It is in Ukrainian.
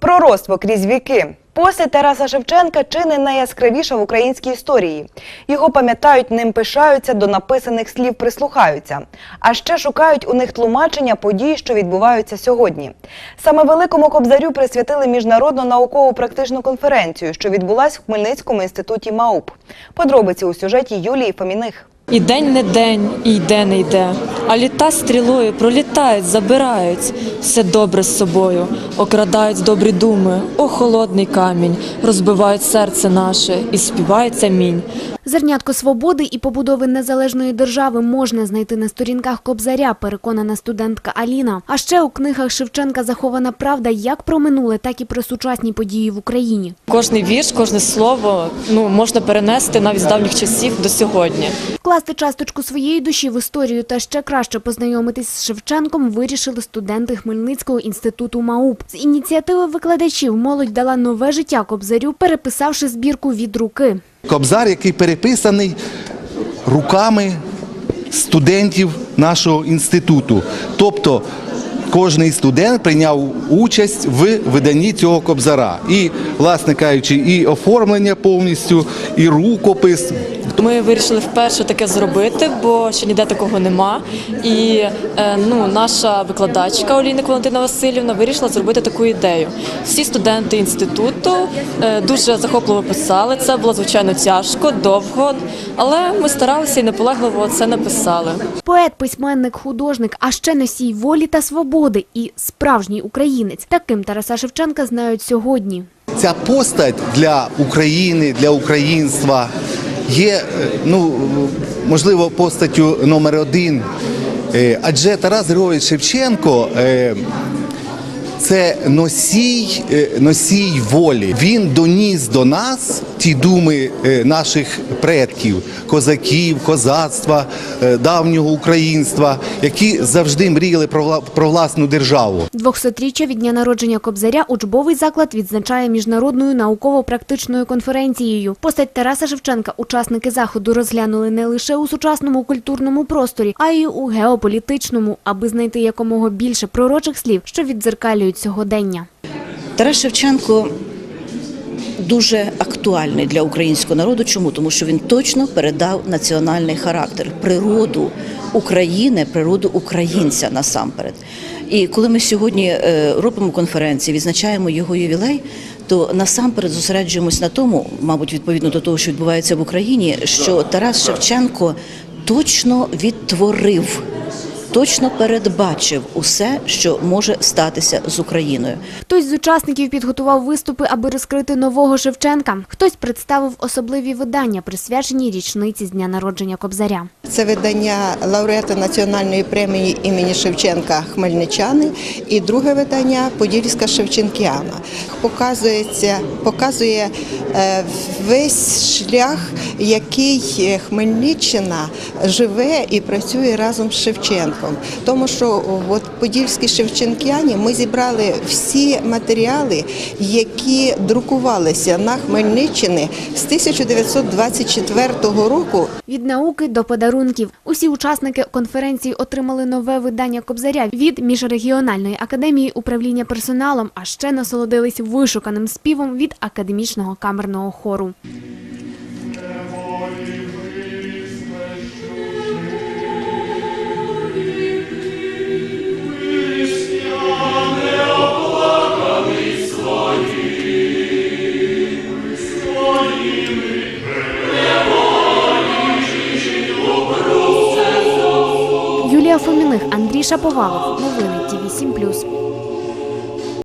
Пророцтво крізь віки. Послід Тараса Шевченка чи не найяскравіша в українській історії. Його пам'ятають, ним пишаються, до написаних слів прислухаються. А ще шукають у них тлумачення подій, що відбуваються сьогодні. Саме великому кобзарю присвятили міжнародну наукову практичну конференцію, що відбулась в Хмельницькому інституті МАУП. Подробиці у сюжеті Юлії Фоміних. І день не день, і йде не йде, а літа стрілою пролітають, забирають все добре з собою, окрадають добрі думи, о холодний камінь, розбивають серце наше і співається мінь. Зернятко свободи і побудови незалежної держави можна знайти на сторінках Кобзаря, переконана студентка Аліна. А ще у книгах Шевченка захована правда як про минуле, так і про сучасні події в Україні. Кожний вірш, кожне слово ну можна перенести навіть з давніх часів до сьогодні. Вкласти часточку своєї душі в історію та ще краще познайомитись з Шевченком вирішили студенти Хмельницького інституту МАУП. З ініціативи викладачів молодь дала нове життя Кобзарю, переписавши збірку від руки. Кобзар, який переписаний руками студентів нашого інституту. Тобто кожний студент прийняв участь в виданні цього кобзара. І, власне кажучи, і оформлення повністю, і рукопис. Ми вирішили вперше таке зробити, бо ще ніде такого нема. І е, ну, наша викладачка Олійник Валентина Васильівна вирішила зробити таку ідею. Всі студенти інституту е, дуже захопливо писали. Це було звичайно тяжко, довго, але ми старалися і наполегливо це написали. Поет, письменник, художник, а ще носій волі та свободи і справжній українець. Таким Тараса Шевченка знають сьогодні. Ця постать для України, для українства є, е, ну, можливо, постаттю номер один. Е, Адже Тарас Григорович Шевченко е, це носій, е, носій волі. Він доніс до нас ті думи е, наших предків, козаків, козацтва, е, давнього українства, які завжди мріяли про власну державу. 200-річчя від дня народження Кобзаря учбовий заклад відзначає міжнародною науково-практичною конференцією. Постать Тараса Шевченка учасники заходу розглянули не лише у сучасному культурному просторі, а й у геополітичному, аби знайти якомога більше пророчих слів, що віддзеркалюють сьогодення. Тарас Шевченко дуже актуальний для українського народу. Чому? Тому що він точно передав національний характер, природу України, природу українця насамперед. І коли ми сьогодні е, робимо конференції, відзначаємо його ювілей, то насамперед зосереджуємось на тому, мабуть, відповідно до того, що відбувається в Україні, що Тарас Шевченко точно відтворив. Точно передбачив усе, що може статися з Україною. Хтось з учасників підготував виступи, аби розкрити нового Шевченка. Хтось представив особливі видання, присвячені річниці з дня народження Кобзаря. Це видання лауреата національної премії імені Шевченка Хмельничани і друге видання Подільська Шевченкіана. Показується, показує е, весь шлях, який Хмельниччина живе і працює разом з Шевченком. Тому що от Подільські Шевченкіані ми зібрали всі матеріали, які друкувалися на Хмельниччині з 1924 року Від науки до подарунків. Усі учасники конференції отримали нове видання Кобзаря від міжрегіональної академії управління персоналом, а ще насолодились вишуканим співом від академічного камерного хору. Фоміних, Андрій Шаповалов. Новини ТІВІ 7